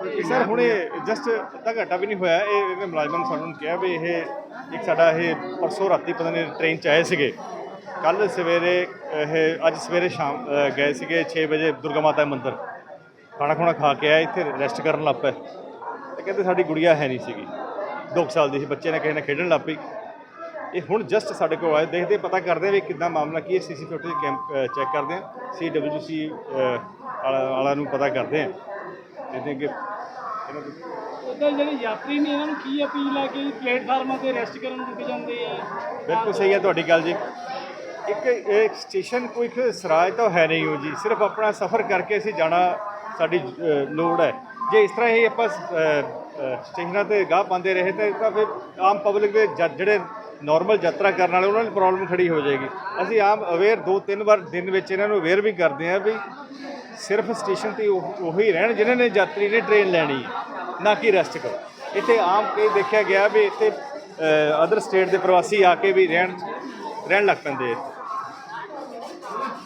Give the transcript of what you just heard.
Sir ਹੁਣੇ just ਅੱਧਾ ਘੰਟਾ ਵੀ ਨਹੀਂ ਹੋਇਆ। ਇਹ ਇਹਨੇ ਮੁਲਾਜ਼ਮਾਂ ਨੇ ਸਾਨੂੰ ਕਿਹਾ ਵੀ ਇਹ ਇੱਕ ਸਾਡਾ ਇਹ ਪਰਸੋਂ ਰਾਤੀ ਪਤਾ ਨਹੀਂ ਟ੍ਰੇਨ ਚ ਆਏ ਸੀਗੇ। ਕੱਲ ਸਵੇਰੇ ਇਹ ਅੱਜ ਸਵੇਰੇ ਸ਼ਾਮ ਅ, ਗਏ ਸੀਗੇ 6 ਵਜੇ ਦੁਰਗਾ ਮਾਤਾ ਦੇ ਮੰਦਿਰ। ਖਾਣਾ ਖੁਣਾ ਖਾ ਕੇ ਆਏ ਇੱਥੇ ਰੈਸਟ ਕਰਨ ਲੱਗ ਪਏ। ਤੇ ਕਹਿੰਦੇ ਸਾਡੀ ਗੁੜੀਆ ਹੈ ਨਹੀਂ ਸੀਗੀ। 2 ਸਾਲ ਦੀ ਸੀ ਬੱਚੇ ਨੇ ਕਿਸੇ ਨੇ ਖੇਡਣ ਲੱਗ ਪਈ। ਇਹ ਹੁਣ ਜਸਟ ਸਾਡੇ ਕੋਲ ਆਏ ਦੇਖਦੇ ਪਤਾ ਕਰਦੇ ਆ ਵੀ ਕਿੱਦਾਂ ਮਾਮਲਾ ਕੀ ਹੈ ਸੀਸੀ ਫੁਟੇਜ ਕੈਂਪ ਚੈੱਕ ਕਰਦੇ ਆ। ਸੀਡਬਲਯੂਸੀ ਵਾਲਾ ਨੂੰ ਪਤਾ ਕਰਦੇ ਆ। ਜਿਹਦੇ ਕਿ ਇਹਨਾਂ ਦੀ ਉਧਰ ਜਿਹੜੇ ਯਾਤਰੀ ਨੇ, ਇਹਨਾਂ ਨੂੰ ਕੀ ਅਪੀਲ ਹੈ ਕਿ ਪਲੇਟਫਾਰਮਾਂ ਤੇ ਰੈਸਟ ਕਰਨ ਰੁਕ ਜਾਂਦੇ ਆ? ਬਿਲਕੁਲ ਸਹੀ ਹੈ ਤੁਹਾਡੀ ਗੱਲ ਜੀ। ਇੱਕ ਇੱਕ ਸਟੇਸ਼ਨ ਕੋਈ ਇੱਕ ਸਰਾਜ ਤਾਂ ਹੈ ਨਹੀਂ ਹੋ ਜੀ। ਸਿਰਫ ਆਪਣਾ ਸਫ਼ਰ ਕਰਕੇ ਅਸੀਂ ਜਾਣਾ ਸਾਡੀ ਲੋੜ ਹੈ। ਜੇ ਇਸ ਤਰ੍ਹਾਂ ਹੀ ਆਪਾਂ ਸਟੇਸ਼ਨਾਂ ਤੇ ਗਾਹ ਪਾਉਂਦੇ ਰਹੇ ਤਾਂ ਫਿਰ ਆਮ ਪਬਲਿਕ ਦੇ ਜਿਹੜੇ ਨਾਰਮਲ ਯਾਤਰਾ ਕਰਨ ਵਾਲੇ, ਉਹਨਾਂ ਲਈ ਪ੍ਰੋਬਲਮ ਖੜੀ ਹੋ ਜਾਏਗੀ। ਅਸੀਂ ਆਮ ਅਵੇਅਰ ਦੋ ਤਿੰਨ ਵਾਰ ਦਿਨ ਵਿੱਚ ਇਹਨਾਂ ਨੂੰ ਅਵੇਅਰ ਵੀ ਕਰਦੇ ਹਾਂ ਵੀ ਸਿਰਫ ਸਟੇਸ਼ਨ ਤੇ ਉਹ, ਉਹੀ ਰਹਿਣ ਜਿਨ੍ਹਾਂ ਨੇ ਯਾਤਰੀ ਨੇ ਟ੍ਰੇਨ ਲੈਣੀ ਹੈ। ਨਾ ਕਿ ਰੈਸਟ ਕਰੋ। ਇੱਥੇ ਆਮ ਕਈ ਦੇਖਿਆ ਗਿਆ ਵੀ ਇੱਥੇ ਅਦਰ ਸਟੇਟ ਦੇ ਪ੍ਰਵਾਸੀ ਆ ਕੇ ਵੀ ਰਹਿਣ ਰਹਿਣ ਲੱਗ ਪੈਂਦੇ ਆ